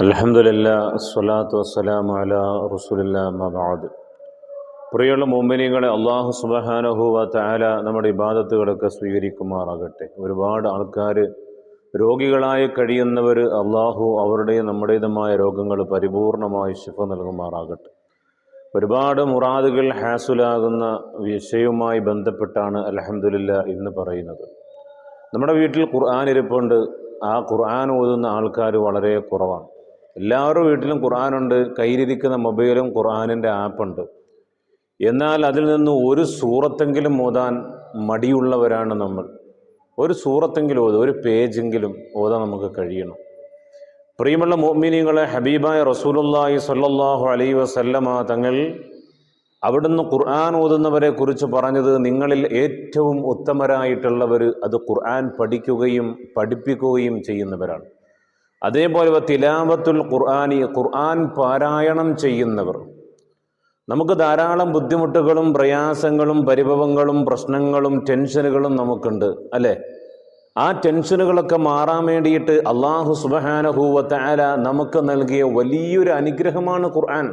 അലഹമില്ല സ്വലാത്തു വസ്സലാം അല റസൂലില്ല മബാദ് പ്രിയമുള്ള മോമിനികളെ അള്ളാഹു സുബഹാനഹുവ താല നമ്മുടെ ഇബാദത്തുകളൊക്കെ സ്വീകരിക്കുമാറാകട്ടെ. ഒരുപാട് ആൾക്കാർ രോഗികളായി കഴിയുന്നവർ അള്ളാഹു അവരുടെയും നമ്മുടേതുമായ രോഗങ്ങൾ പരിപൂർണമായി ശിഫ നൽകുമാറാകട്ടെ. ഒരുപാട് മുറാദുകൾ ഹാസുലാകുന്ന വിഷയവുമായി ബന്ധപ്പെട്ടാണ് അലഹമില്ല ഇന്ന് പറയുന്നത്. നമ്മുടെ വീട്ടിൽ ഖുർആൻ ഇരിപ്പുണ്ട്. ആ ഖുർആൻ ഓതുന്ന ആൾക്കാർ വളരെ കുറവാണ്. എല്ലാവരുടെ വീട്ടിലും ഖുറാനുണ്ട് കയ്യിലിരിക്കുന്ന മൊബൈലും ഖുറാനിന്റെ ആപ്പുണ്ട്. എന്നാൽ അതിൽ നിന്ന് ഒരു സൂറത്തെങ്കിലും ഓതാൻ മടിയുള്ളവരാണ് നമ്മൾ. ഒരു സൂറത്തെങ്കിലും ഓതും ഒരു പേജെങ്കിലും ഓതാൻ നമുക്ക് കഴിയണം. പ്രിയമുള്ള മോമിനികളെ ഹബീബായ റസൂലുള്ളാഹി സല്ലാഹു അലൈ വസല്ലമ തങ്ങൾ അവിടുന്ന് ഖുർആൻ ഓതുന്നവരെ കുറിച്ച് പറഞ്ഞത് നിങ്ങളിൽ ഏറ്റവും ഉത്തമരായിട്ടുള്ളവർ അത് ഖുർആൻ പഠിക്കുകയും പഠിപ്പിക്കുകയും ചെയ്യുന്നവരാണ്. അതേപോലെ തിലാവത്തുൽ ഖുർആാനി ഖുർആൻ പാരായണം ചെയ്യുന്നവർ. നമുക്ക് ധാരാളം ബുദ്ധിമുട്ടുകളും പ്രയാസങ്ങളും പരിഭവങ്ങളും പ്രശ്നങ്ങളും ടെൻഷനുകളും നമുക്കുണ്ട് അല്ലേ? ആ ടെൻഷനുകളൊക്കെ മാറാൻ വേണ്ടിയിട്ട് അള്ളാഹു സുബഹാനഹൂവത്തായ നമുക്ക് നൽകിയ വലിയൊരു അനുഗ്രഹമാണ് ഖുർആൻ.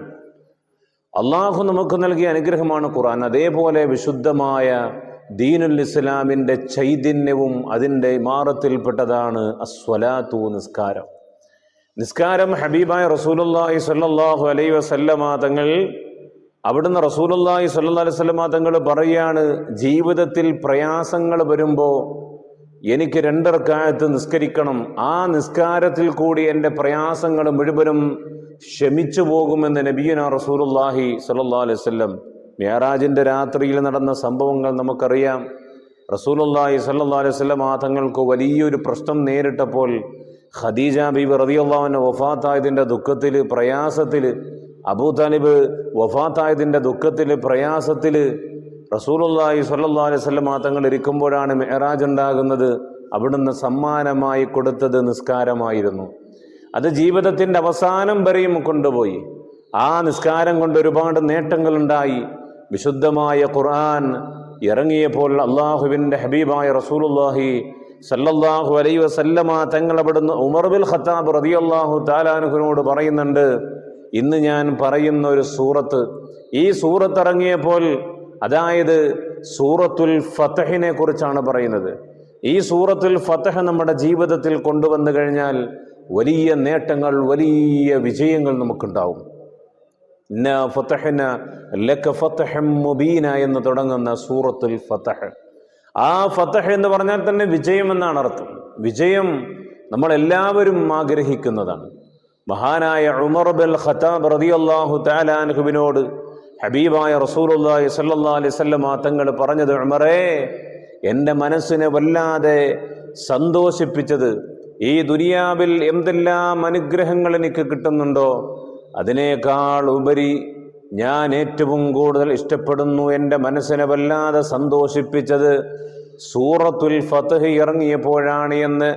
അള്ളാഹു നമുക്ക് നൽകിയ അനുഗ്രഹമാണ് ഖുർആൻ. അതേപോലെ വിശുദ്ധമായ ദീനുൽ ഇസ്ലാമിന്റെ ചൈതന്യവും അതിന്റെ ഇമാറത്തിൽപ്പെട്ടതാണ് അസ്വലാത്തു നിസ്കാരം. നിസ്കാരം ഹബീബായ റസൂലുല്ലാഹി സ്വല്ലല്ലാഹു അലൈഹി വസല്ലമ തങ്ങൾ അവിടുന്ന് റസൂലുല്ലാഹി സ്വല്ലല്ലാഹു അലൈഹി വസല്ലമ തങ്ങൾ പറയാണ് ജീവിതത്തിൽ പ്രയാസങ്ങൾ വരുമ്പോൾ എനിക്ക് രണ്ടർക്കാലത്ത് നിസ്കരിക്കണം. ആ നിസ്കാരത്തിൽ കൂടി എന്റെ പ്രയാസങ്ങൾ മുഴുവനും ക്ഷമിച്ചു പോകുമെന്ന് നബീന റസൂലുല്ലാഹി സ്വല്ലല്ലാഹു അലൈഹി വസല്ലം. മേറാജിന്റെ രാത്രിയിൽ നടന്ന സംഭവങ്ങൾ നമുക്കറിയാം. റസൂലുല്ലാഹി സ്വല്ലല്ലാഹു അലൈഹി വസല്ലം ആ തങ്ങൾക്ക് വലിയൊരു പ്രശ്നം നേരിട്ടപ്പോൾ ഖദീജ റതി അള്ളാഹുവിന്റെ വഫാത്തായതിന്റെ ദുഃഖത്തിൽ പ്രയാസത്തിൽ അബൂ താലിബ് വഫാത്തായതിന്റെ ദുഃഖത്തിൽ പ്രയാസത്തിൽ റസൂലുള്ളാഹി സ്വല്ലല്ലാഹു അലൈഹി വസല്ലം തങ്ങൾ ഇരിക്കുമ്പോഴാണ് മെഹറാജ് ഉണ്ടാകുന്നത്. അവിടുന്ന് സമ്മാനമായി കൊടുത്തത് നിസ്കാരമായിരുന്നു. അത് ജീവിതത്തിന്റെ അവസാനം വരെയും കൊണ്ടുപോയി. ആ നിസ്കാരം കൊണ്ട് ഒരുപാട് നേട്ടങ്ങളുണ്ടായി. വിശുദ്ധമായ ഖുർആൻ ഇറങ്ങിയപ്പോൾ അള്ളാഹുവിന്റെ ഹബീബായ റസൂലുള്ളാഹി സല്ലല്ലാഹു അലൈ വസല്ലമ തങ്ങൾ അവിടുന്ന് ഉമർ ബിൽ ഖത്താബ് റതിയല്ലാഹു താലാനുഹുനോട് പറയുന്നുണ്ട് ഇന്ന് ഞാൻ പറയുന്ന ഒരു സൂറത്ത് ഈ സൂറത്ത് ഇറങ്ങിയപ്പോൾ അതായത് സൂറത്തുൽ ഫത്തഹിനെ കുറിച്ചാണ് പറയുന്നത്. ഈ സൂറത്തുൽ ഫത്തഹ നമ്മുടെ ജീവിതത്തിൽ കൊണ്ടുവന്നു കഴിഞ്ഞാൽ വലിയ നേട്ടങ്ങൾ വലിയ വിജയങ്ങൾ നമുക്കുണ്ടാവും. ഇന്ന ഫതഹന ലക്ക ഫതഹം മുബീന എന്ന് തുടങ്ങുന്ന സൂറത്തുൽ ഫതഹ്. ആ ഫത്തഹ് എന്ന് പറഞ്ഞാൽ തന്നെ വിജയം എന്നാണ് അർത്ഥം. വിജയം നമ്മളെല്ലാവരും ആഗ്രഹിക്കുന്നതാണ്. മഹാനായ ഉമർ ബൽ ഖത്താബ് റതി അള്ളാഹു താലാൻഹുബിനോട് ഹബീബായ റസൂലുള്ളാഹി സല്ലാ അലൈഹി വസല്ലം തങ്ങൾ പറഞ്ഞത് ഉമറേ എന്റെ മനസ്സിനെ വല്ലാതെ സന്തോഷിപ്പിച്ചത് ഈ ദുനിയാവിൽ എന്തെല്ലാം അനുഗ്രഹങ്ങൾ എനിക്ക് കിട്ടുന്നുണ്ടോ? അതിനേക്കാൾ ഉപരി ഞാൻ ഏറ്റവും കൂടുതൽ ഇഷ്ടപ്പെടുന്നു എന്റെ മനസ്സിനെ വല്ലാതെ സന്തോഷിപ്പിച്ചത് സൂറത്തുൽ ഫതഹ് ഇറങ്ങിയപ്പോഴാണ് എന്ന്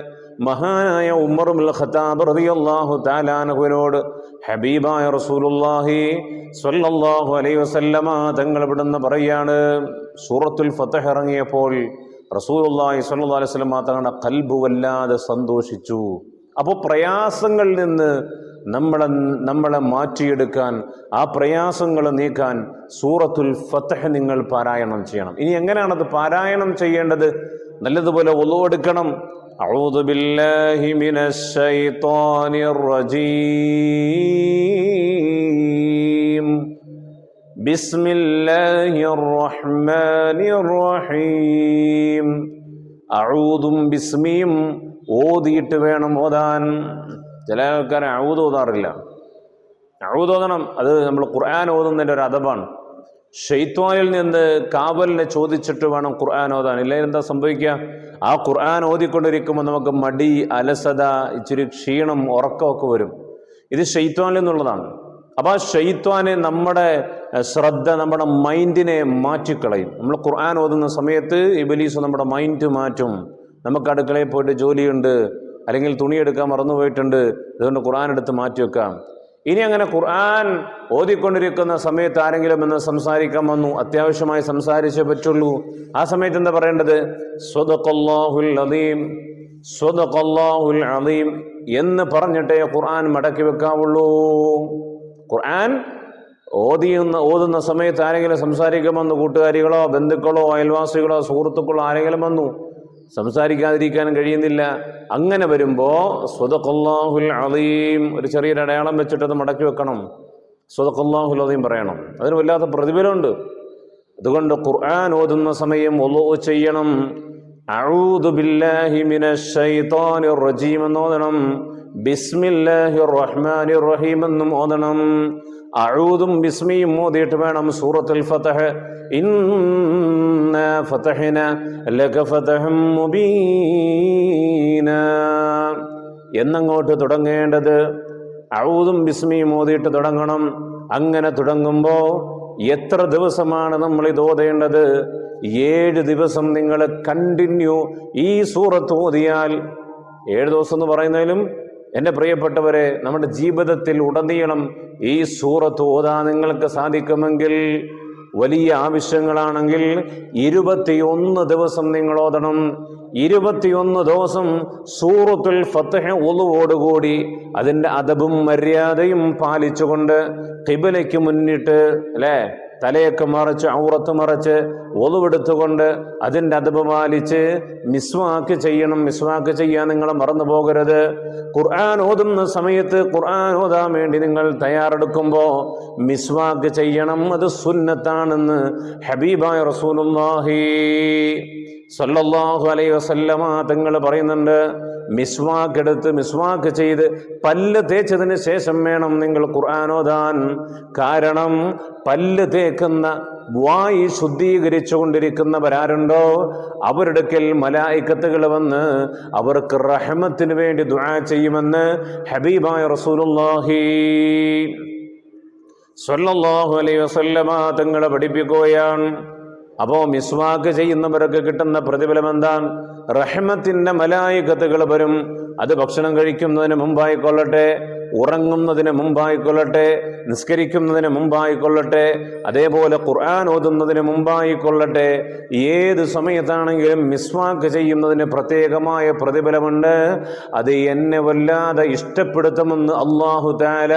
മഹാനായ ഉമ്മറുൽ ഖത്താബ് റളിയല്ലാഹു താലാനഹുവിനോട് ഹബീബായ റസൂലുള്ളാഹി സ്വല്ലല്ലാഹു അലൈഹി വസല്ലമ തങ്ങൾ ഇവിടുന്ന് പറയാണ് സൂറത്തുൽ ഫതഹ് ഇറങ്ങിയപ്പോൾ റസൂലുള്ളാഹി സ്വല്ലല്ലാഹു അലൈഹി വസല്ലമ തങ്ങളുടെ കൽബ് വല്ലാതെ സന്തോഷിച്ചു. അപ്പോൾ പ്രയാസങ്ങളിൽ നിന്ന് നമ്മളെ നമ്മളെ മാറ്റിയെടുക്കാൻ ആ പ്രയാസങ്ങൾ നീക്കാൻ സൂറത്തുൽ ഫതഹ് നിങ്ങൾ പാരായണം ചെയ്യണം ഇനി എങ്ങനെയാണത് പാരായണം ചെയ്യേണ്ടത് നല്ലതുപോലെ ഒന്നുകൊടുക്കണം أعوذ بالله من الشيطان الرجيم بسم الله الرحمن الرحيم أعوذ بسميم ഓതിയിട്ട് വേണം ഓതാൻ ചില ആൾക്കാരെ അഴുത് ഓതാറില്ല. അഴുത് ഓതണം അത് നമ്മൾ ഖുർആൻ ഓതുന്നതിന്റെ ഒരു അതബാണ് ഷെയ്ത്വാനിൽ നിന്ന് കാവലിനെ ചോദിച്ചിട്ട് വേണം ഖുർആൻ ഓതാൻ. ഇല്ലെങ്കിൽ എന്താ സംഭവിക്കുക? ആ ഖുർആൻ ഓതിക്കൊണ്ടിരിക്കുമ്പോൾ നമുക്ക് മടി അലസത ഇച്ചിരി ക്ഷീണം ഉറക്കമൊക്കെ വരും. ഇത് ഷെയ്ത്വാനിൽ നിന്നുള്ളതാണ്. അപ്പോൾ ആ ഷെയ്ത്വാന് നമ്മുടെ ശ്രദ്ധ നമ്മുടെ മൈൻഡിനെ മാറ്റിക്കളയും. നമ്മൾ ഖുർആൻ ഓതുന്ന സമയത്ത് ഇബലീസ് നമ്മുടെ മൈൻഡ് മാറ്റും. നമുക്ക് അടുക്കളയിൽ പോയിട്ട് ജോലിയുണ്ട്. അല്ലെങ്കിൽ തുണിയെടുക്കാൻ മറന്നുപോയിട്ടുണ്ട് അതുകൊണ്ട് ഖുർആൻ എടുത്ത് മാറ്റി വെക്കാം. ഇനി അങ്ങനെ ഖുർആൻ ഓതിക്കൊണ്ടിരിക്കുന്ന സമയത്ത് ആരെങ്കിലും എന്ന് സംസാരിക്കാൻ വന്നു. അത്യാവശ്യമായി സംസാരിച്ചേ പറ്റുള്ളൂ. ആ സമയത്ത് എന്താ പറയേണ്ടത്? സ്വതക്കൊല്ലാഹുൽ അദീം സ്വതക്കൊല്ലാഹുൽ അലീം എന്ന് പറഞ്ഞിട്ടേ ഖുർആൻ മടക്കി വെക്കാവുള്ളൂ. ഖുർആൻ ഓതിയുന്ന ഓതുന്ന സമയത്ത് ആരെങ്കിലും സംസാരിക്കാൻ വന്നു? കൂട്ടുകാരികളോ ബന്ധുക്കളോ അയൽവാസികളോ സുഹൃത്തുക്കളോ ആരെങ്കിലും വന്നു? സംസാരിക്കാതിരിക്കാൻ കഴിയുന്നില്ല. അങ്ങനെ വരുമ്പോൾ സ്വതക്കൊല്ലാഹുൽ അലീം ഒരു ചെറിയൊരു അടയാളം വെച്ചിട്ട് അത് മടക്കി വെക്കണം. സ്വതക്കൊല്ലാഹുൽ അലീം പറയണം. അതിന് വല്ലാത്ത പ്രതിഫലമുണ്ട്. അതുകൊണ്ട് ഖുർആൻ ഓതുന്ന സമയം ഒലോ ചെയ്യണം. എന്ന് ഓതണം. ബിസ്മില്ലാഹിർ റഹ്മാനിർ റഹീം എന്നും ഓതണം. അഊദും ബിസ്മിയും ഓതിയിട്ട് വേണം സൂറത്തുൽ ഫതഹ്. ഇന്ന ഫതഹിന ലക ഫതഹം മുബീന. എന്നങ്ങോട്ട് തുടങ്ങേണ്ടത് അഴൂതും ബിസ്മിയും ഓതിയിട്ട് തുടങ്ങണം. അങ്ങനെ തുടങ്ങുമ്പോൾ എത്ര ദിവസമാണ് നമ്മൾ ഇത് ഓതേണ്ടത്? ഏഴ് ദിവസം നിങ്ങൾ കണ്ടിന്യൂ ഈ സൂറത്ത് ഓതിയാൽ ഏഴ് ദിവസം എന്ന് പറയുന്നതിലും എന്റെ പ്രിയപ്പെട്ടവരെ നമ്മുടെ ജീവിതത്തിൽ ഉടനീളം ഈ സൂറത്ത് ഓതാ നിങ്ങൾക്ക് സാധിക്കുമെങ്കിൽ വലിയ ആവശ്യങ്ങളാണെങ്കിൽ ഇരുപത്തിയൊന്ന് ദിവസം നിങ്ങൾ ഓതണം. ഇരുപത്തിയൊന്ന് ദിവസം സൂറത്തുൽ ഫത്തഹ ഒതുവോടുകൂടി അതിന്റെ അതബും മര്യാദയും പാലിച്ചുകൊണ്ട് കിബിലയ്ക്ക് മുന്നിട്ട് അല്ലേ? തലയൊക്കെ മറച്ച് ഔറത്ത് മറച്ച് ഒതുവെടുത്തുകൊണ്ട് അതിന്റെ അതപ് പാലിച്ച് മിസ്വാക്ക് ചെയ്യണം. മിസ്വാക്ക് ചെയ്യാൻ നിങ്ങൾ മറന്നു പോകരുത്. ഖുർആൻ ഓതുന്ന സമയത്ത് ഖുർആൻ ഓതാൻ വേണ്ടി നിങ്ങൾ തയ്യാറെടുക്കുമ്പോൾ മിസ്വാക്ക് ചെയ്യണം. അത് സുന്നത്താണെന്ന് ഹബീബായ റസൂലുല്ലാഹി സല്ലല്ലാഹു അലൈഹി വസല്ലമ തങ്ങൾ പറയുന്നുണ്ട്. മിസ്വാക്ക് എടുത്ത് മിസ്വാക്ക് ചെയ്ത് പല്ല് തേച്ചതിന് ശേഷം വേണം നിങ്ങൾ ഖുർആാനോദാൻ കാരണം പല്ല് തേക്കുന്ന വായി ശുദ്ധീകരിച്ചു കൊണ്ടിരിക്കുന്നവരാരുണ്ടോ? അവരുടെക്കൽ മലായിക്കത്തുകൾ വന്ന് അവർക്ക് റഹമത്തിന് വേണ്ടി ദുആ ചെയ്യുമെന്ന് ഹബീബായ റസൂലുള്ളാഹി സ്വല്ലല്ലാഹു അലൈഹി വസല്ലമ തങ്ങളെ പഠിപ്പിക്കുകയാണ്. അപ്പോൾ മിസ്വാക്ക് ചെയ്യുന്നവരൊക്കെ കിട്ടുന്ന പ്രതിഫലം എന്താണ്? റഹ്മത്തിന്റെ മലായികത്തുകൾ വരും. അത് ഭക്ഷണം കഴിക്കുന്നതിന് മുമ്പായിക്കൊള്ളട്ടെ ഉറങ്ങുന്നതിന് മുമ്പായിക്കൊള്ളട്ടെ നിസ്കരിക്കുന്നതിന് മുമ്പായിക്കൊള്ളട്ടെ അതേപോലെ ഖുർആൻ ഓതുന്നതിന് മുമ്പായിക്കൊള്ളട്ടെ ഏത് സമയത്താണെങ്കിലും മിസ്വാക്ക് ചെയ്യുന്നതിന് പ്രത്യേകമായ പ്രതിഫലമുണ്ട്. അത് എന്നെ വല്ലാതെ ഇഷ്ടപ്പെടുത്തുമെന്ന് അള്ളാഹു താല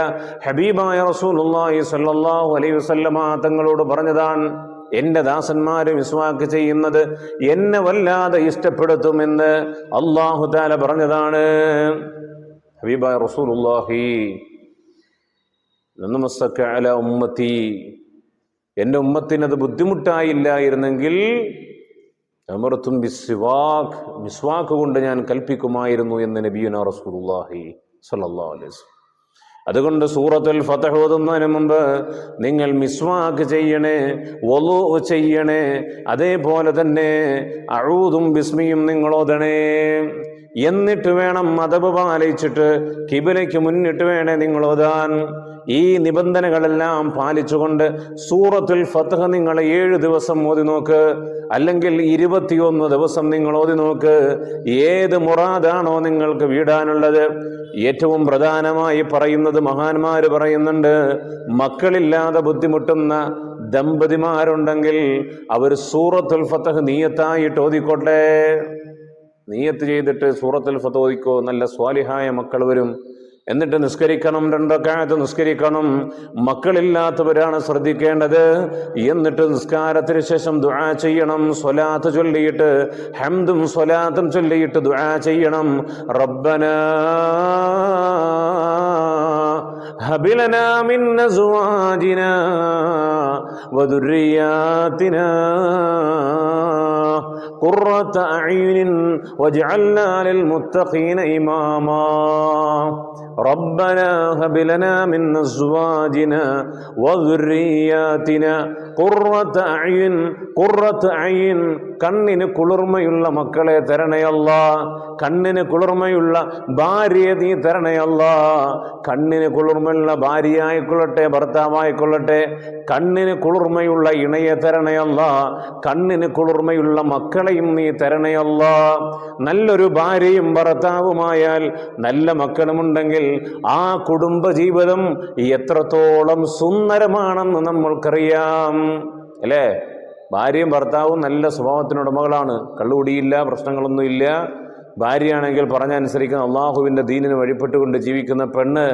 ഹബീബായ റസൂലുള്ളാഹി അള്ളാഹി അലൈഹി വസല്ലമ തങ്ങളോട് പറഞ്ഞതാണ്. എന്റെ ദാസന്മാര് വിസ്വാക്ക് ചെയ്യുന്നത് എന്നെ വല്ലാതെ ഇഷ്ടപ്പെടുത്തുമെന്ന് അള്ളാഹു താല പറഞ്ഞതാണ്. അല ഉമ്മത്തി. എന്റെ ഉമ്മത്തിനത് ബുദ്ധിമുട്ടായില്ലായിരുന്നെങ്കിൽ അമൃത്തും ബിസ്വാഖ് വിസ്വാഖ് കൊണ്ട് ഞാൻ കൽപ്പിക്കുമായിരുന്നു എന്ന് നബിയുന റസൂലുള്ളാഹി സ്വല്ലല്ലാഹു അലൈഹി അതുകൊണ്ട് സൂറത്തുൽ ഫതഹ് ഓതുന്നതിന് മുമ്പ് നിങ്ങൾ മിസ്വാക്ക് ചെയ്യണേ ഒലു ചെയ്യണേ അതേപോലെ തന്നെ അഴൂതും ബിസ്മിയും നിങ്ങൾ ഓതണേ. എന്നിട്ട് വേണം മതബ് പാലിച്ചിട്ട് കിബിലയ്ക്ക് മുന്നിട്ട് വേണേ നിങ്ങൾ ഓതാൻ. ഈ നിബന്ധനകളെല്ലാം പാലിച്ചുകൊണ്ട് സൂറത്തുൽ ഫതഹ് നിങ്ങൾ ഏഴ് ദിവസം ഓതി നോക്ക്. അല്ലെങ്കിൽ ഇരുപത്തിയൊന്ന് ദിവസം നിങ്ങൾ ഓതി നോക്ക്. ഏത് മുറാദാണോ നിങ്ങൾക്ക് വീടാനുള്ളത്? ഏറ്റവും പ്രധാനമായി പറയുന്നത് മഹാന്മാര് പറയുന്നുണ്ട് മക്കളില്ലാതെ ബുദ്ധിമുട്ടുന്ന ദമ്പതിമാരുണ്ടെങ്കിൽ അവർ സൂറത്തുൽ ഫത്തഹ് നീയത്തായിട്ട് ഓതിക്കോട്ടെ നീയത്ത് ചെയ്തിട്ട് സൂറത്തിൽ ഫതോദിക്കോ നല്ല സ്വാലിഹായ മക്കൾ വരും. എന്നിട്ട് നിസ്കരിക്കണം രണ്ടൊക്കെ നിസ്കരിക്കണം. മക്കളില്ലാത്തവരാണ് ശ്രദ്ധിക്കേണ്ടത്. എന്നിട്ട് നിസ്കാരത്തിന് ശേഷം ദുആ ചെയ്യണം സ്വലാത്ത് ചൊല്ലിയിട്ട് ഹംദും സ്വലാത്തും ചൊല്ലിയിട്ട് ദുആ ചെയ്യണം. റബ്ബന هب لنا من أزواجنا وذرياتنا قرة أعين واجعلنا للمتقين إماما. ربنا هب لنا من أزواجنا وذرياتنا قرة أعين കുറത്ത് അയിൻ കണ്ണിന് കുളിർമയുള്ള മക്കളെ തരണയല്ല. കണ്ണിന് കുളിർമയുള്ള ഭാര്യയെ നീ തരണയല്ല. കണ്ണിന് കുളിർമയുള്ള ഭാര്യ ആയിക്കൊള്ളട്ടെ ഭർത്താവായിക്കൊള്ളട്ടെ കണ്ണിന് കുളിർമയുള്ള ഇണയെ തരണയല്ല. കണ്ണിന് കുളിർമയുള്ള മക്കളെയും നീ തരണയല്ല. നല്ലൊരു ഭാര്യയും ഭർത്താവുമായാൽ നല്ല മക്കളുമുണ്ടെങ്കിൽ ആ കുടുംബജീവിതം എത്രത്തോളം സുന്ദരമാണെന്ന് നമ്മൾക്കറിയാം. അല്ലേ? ഭാര്യയും ഭർത്താവും നല്ല സ്വഭാവത്തിനുടമകളാണ് കള്ളുകുടിയില്ല പ്രശ്നങ്ങളൊന്നുമില്ല. ഭാര്യയാണെങ്കിൽ പറഞ്ഞനുസരിക്കുന്ന അള്ളാഹുവിന്റെ ദീനിന് വഴിപ്പെട്ടുകൊണ്ട് ജീവിക്കുന്ന പെണ്ണ്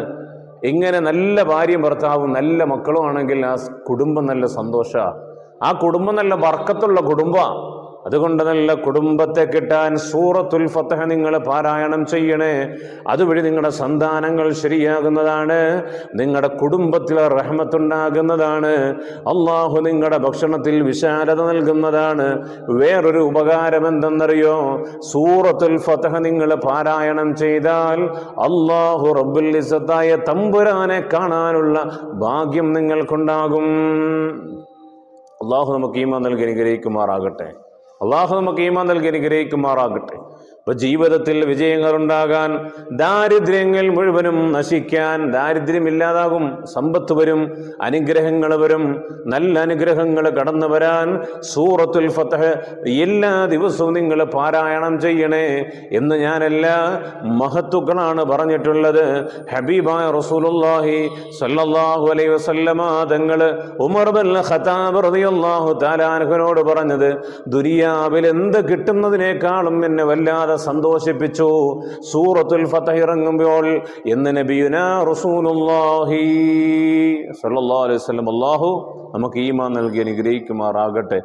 ഇങ്ങനെ നല്ല ഭാര്യയും ഭർത്താവും നല്ല മക്കളും ആണെങ്കിൽ ആ കുടുംബം നല്ല സന്തോഷമാണ് ആ കുടുംബം നല്ല വർക്കത്തുള്ള കുടുംബമാണ് അതുകൊണ്ട് നല്ല കുടുംബത്തെ കിട്ടാൻ സൂറത്തുൽ ഫത്തഹ നിങ്ങൾ പാരായണം ചെയ്യണേ. അതുവഴി നിങ്ങളുടെ സന്താനങ്ങൾ ശരിയാകുന്നതാണ്. നിങ്ങളുടെ കുടുംബത്തിൽ റഹ്മത്തുണ്ടാകുന്നതാണ്. അള്ളാഹു നിങ്ങളുടെ ഭക്ഷണത്തിൽ വിശാലത നൽകുന്നതാണ്. വേറൊരു ഉപകാരം എന്തെന്നറിയോ? സൂറത്തുൽ ഫത്തഹ നിങ്ങൾ പാരായണം ചെയ്താൽ അള്ളാഹു റബ്ബുൽ തമ്പുരാനെ കാണാനുള്ള ഭാഗ്യം നിങ്ങൾക്കുണ്ടാകും. അള്ളാഹു നമുക്ക് ഈമാൻ നൽകി അനുഗ്രഹിക്കുമാറാകട്ടെ. അള്ളാഹു നമുക്ക് ഈമാൻ നൽകി അനുഗ്രഹിക്കുമാറാകട്ടെ. അപ്പൊ ജീവിതത്തിൽ വിജയങ്ങൾ ഉണ്ടാകാൻ ദാരിദ്ര്യങ്ങൾ മുഴുവനും നശിക്കാൻ ദാരിദ്ര്യം ഇല്ലാതാകും സമ്പത്ത് വരും അനുഗ്രഹങ്ങൾ വരും നല്ല അനുഗ്രഹങ്ങൾ കടന്നു വരാൻ സൂറത്തുൽ ഫത്തഹ് എല്ലാ ദിവസവും നിങ്ങൾ പാരായണം ചെയ്യണേ എന്ന് ഞാനെല്ലാ മഹത്തുക്കളാണ് പറഞ്ഞിട്ടുള്ളത്. ഹബീബായ റസൂലുള്ളാഹി സല്ലല്ലാഹു അലൈഹി വസല്ലമ തങ്ങൾ ഉമർ ഖത്താബ് റളിയല്ലാഹു തആലാനോട് പറഞ്ഞത് ദുനിയാവിൽ എന്ത് കിട്ടുന്നതിനേക്കാളും എന്നെ വല്ലാതെ സന്തോഷിപ്പിച്ചു. സൂറത്തുൽ ഫതഹ് ഇറങ്ങുമ്പോൾ എന്ന് നബിയുന റസൂലുള്ളാഹി സല്ലല്ലാഹു അലൈഹി വസല്ലം അല്ലാഹു നമുക്ക് ഈമാൻ നൽകി അനുഗ്രഹിക്കുമാറാകട്ടെ.